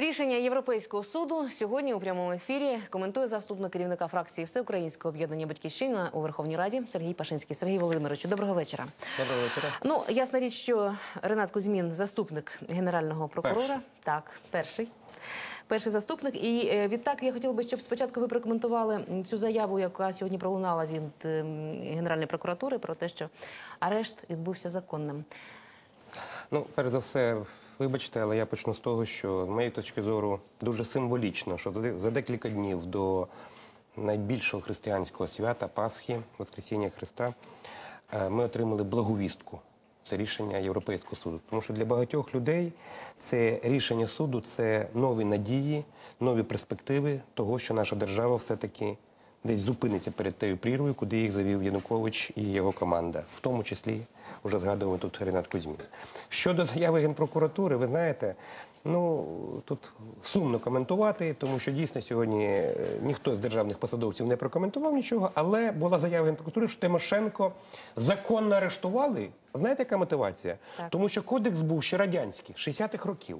Рішення Європейського суду сьогодні у прямому ефірі коментує заступник керівника фракції Всеукраїнського об'єднання Батьківщина у Верховній Раді Сергій Пашинський. Сергій Володимировичу, доброго вечора. Доброго вечора. Ну ясна річ, що Ренат Кузьмін, заступник генерального прокурора, Перший. так, перший. Перший заступник, і е, відтак я хотіла би, щоб спочатку ви прокоментували цю заяву, яка сьогодні пролунала від ем, Генеральної прокуратури про те, що арешт відбувся законним. Ну, перш за все, вибачте, але я почну з того, що з моєї точки зору дуже символічно, що за- декілька днів до найбільшого християнського свята Пасхи, Воскресіння Христа, е, ми отримали благовістку. Це рішення Європейського суду. Тому що для багатьох людей це рішення суду це нові надії, нові перспективи того, що наша держава все-таки десь зупиниться перед тією прірвою, куди їх завів Янукович і його команда, в тому числі вже згадував тут Ренат Кузьмін. Щодо заяви Генпрокуратури, ви знаєте, ну тут сумно коментувати, тому що дійсно сьогодні е, ніхто з державних посадовців не прокоментував нічого, але була заява Генпрокуратури, що Тимошенко законно арештували. Знаєте, яка мотивація? Так. Тому що кодекс був ще радянський, 60-х років.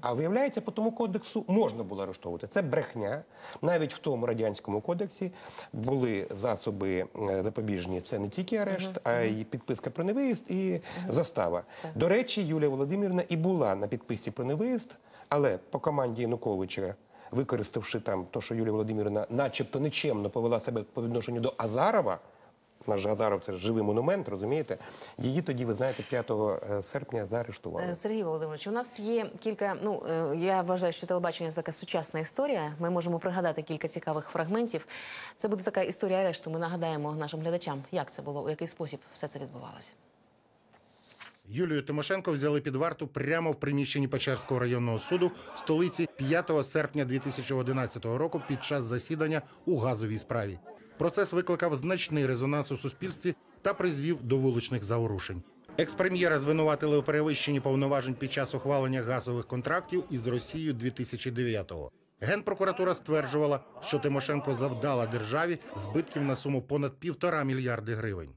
А виявляється, по тому кодексу можна було арештовувати. Це брехня. Навіть в тому радянському кодексі були засоби е, запобіжні. Це не тільки арешт, а й підписка про невиїзд і застава. До речі, Юлія Володимирівна і була на підписці про невиїзд, але по команді Януковича. Використавши там те, що Юлія Володимирівна начебто нечемно повела себе по відношенню до Азарова, наш же Азаров це живий монумент, розумієте? Її тоді, ви знаєте, 5 серпня заарештували. Е, Сергій Володимирович, у нас є кілька. Ну е, я вважаю, що телебачення це така сучасна історія. Ми можемо пригадати кілька цікавих фрагментів. Це буде така історія арешту. Ми нагадаємо нашим глядачам, як це було, у який спосіб все це відбувалося. Юлію Тимошенко взяли під варту прямо в приміщенні Печерського районного суду столиці 5 серпня 2011 року під час засідання у газовій справі. Процес викликав значний резонанс у суспільстві та призвів до вуличних заворушень. Експрем'єра звинуватили у перевищенні повноважень під час ухвалення газових контрактів із Росією 2009-го. Генпрокуратура стверджувала, що Тимошенко завдала державі збитків на суму понад півтора мільярди гривень.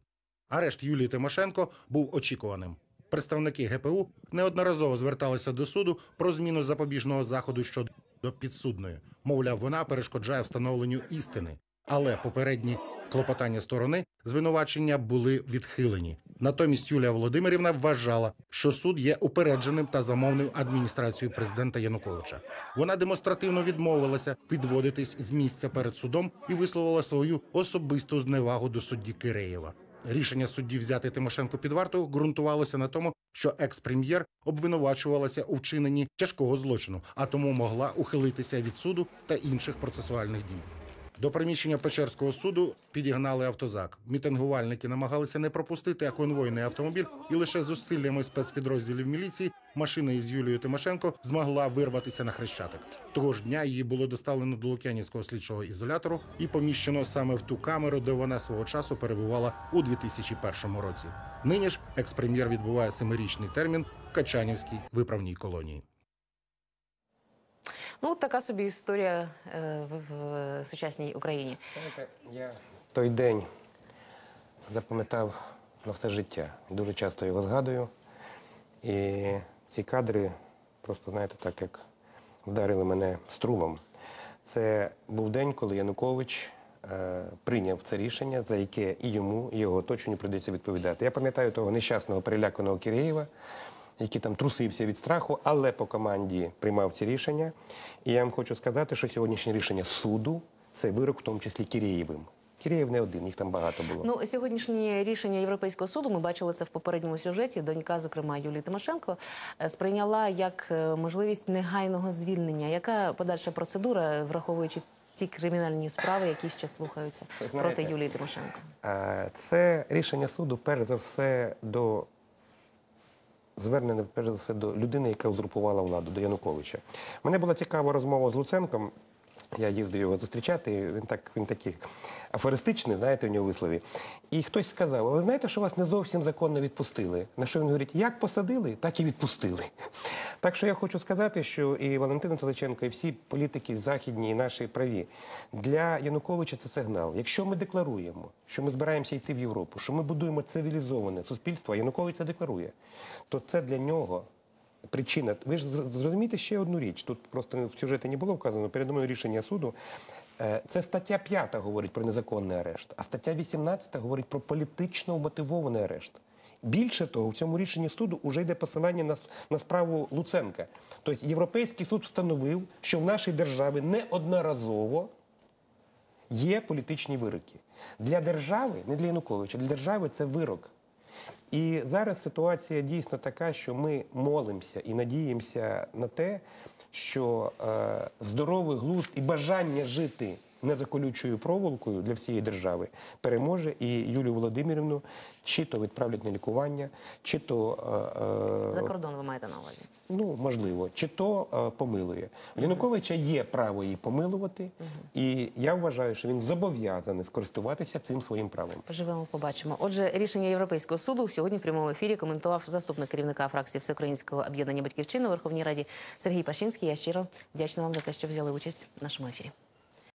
Арешт Юлії Тимошенко був очікуваним. Представники ГПУ неодноразово зверталися до суду про зміну запобіжного заходу щодо підсудної. Мовляв, вона перешкоджає встановленню істини. Але попередні клопотання сторони звинувачення були відхилені. Натомість Юлія Володимирівна вважала, що суд є упередженим та замовним адміністрацією президента Януковича. Вона демонстративно відмовилася підводитись з місця перед судом і висловила свою особисту зневагу до судді Киреєва. Рішення судді взяти Тимошенко під варту ґрунтувалося на тому, що екс-прем'єр обвинувачувалася у вчиненні тяжкого злочину, а тому могла ухилитися від суду та інших процесуальних дій. До приміщення Печерського суду підігнали автозак. Мітингувальники намагалися не пропустити а конвойний автомобіль, і лише зусиллями спецпідрозділів міліції машина із Юлією Тимошенко змогла вирватися на хрещатик. Того ж дня її було доставлено до Лук'янівського слідчого ізолятору і поміщено саме в ту камеру, де вона свого часу перебувала у 2001 році. Нині ж екс-прем'єр відбуває семирічний термін в Качанівській виправній колонії. Ну, от така собі історія е, в, в сучасній Україні. Знаєте, я той день запам'ятав на все життя. Дуже часто його згадую. І ці кадри просто, знаєте, так як вдарили мене струмом. Це був день, коли Янукович е, прийняв це рішення, за яке і йому, і його оточенню прийдеться відповідати. Я пам'ятаю того нещасного переляканого Киреєва, який там трусився від страху, але по команді приймав ці рішення. І я вам хочу сказати, що сьогоднішнє рішення суду це вирок, в тому числі Кирєєвим. Кирєєв не один, їх там багато було. Ну, сьогоднішнє рішення Європейського суду, ми бачили це в попередньому сюжеті. Донька, зокрема Юлії Тимошенко, е, сприйняла як е, можливість негайного звільнення. Яка подальша процедура, враховуючи ті кримінальні справи, які ще слухаються знаєте, проти Юлії Тимошенко? Е, Це рішення суду, перш за все, до звернене перш за все до людини, яка узурпувала владу, до Януковича. Мене була цікава розмова з Луценком. Я їздив його зустрічати. Він так він такий афористичний, знаєте, у нього вислові. І хтось сказав: а ви знаєте, що вас не зовсім законно відпустили? На що він говорить, як посадили, так і відпустили. Так що я хочу сказати, що і Валентина Теличенко, і всі політики західні, і наші праві для Януковича це сигнал. Якщо ми декларуємо, що ми збираємося йти в Європу, що ми будуємо цивілізоване суспільство, а Янукович це декларує, то це для нього причина. Ви ж зр- зрозумієте ще одну річ. Тут просто в сюжеті не було вказано. Передо мною рішення суду. Е, Це стаття 5 говорить про незаконний арешт, а стаття 18 говорить про політично мотивований арешт. Більше того, в цьому рішенні суду вже йде посилання на, на справу Луценка. Тобто Європейський суд встановив, що в нашій державі неодноразово є політичні вироки. Для держави, не для Януковича, для держави це вирок. І зараз ситуація дійсно така, що ми молимося і надіємося на те, що е, здоровий глузд і бажання жити не за колючою проволокою для всієї держави переможе і Юлію Володимирівну чи то відправлять на лікування, чи то е, е, За кордон ви маєте на увазі. Ну, можливо, чи то е, помилує. У Януковича є право її помилувати, і я вважаю, що він зобов'язаний скористуватися цим своїм правом. Поживемо, побачимо. Отже, рішення Європейського суду сьогодні в прямому ефірі коментував заступник керівника фракції Всеукраїнського об'єднання Батьківщини у Верховній Раді Сергій Пашинський. Я щиро вдячна вам за те, що взяли участь в нашому ефірі.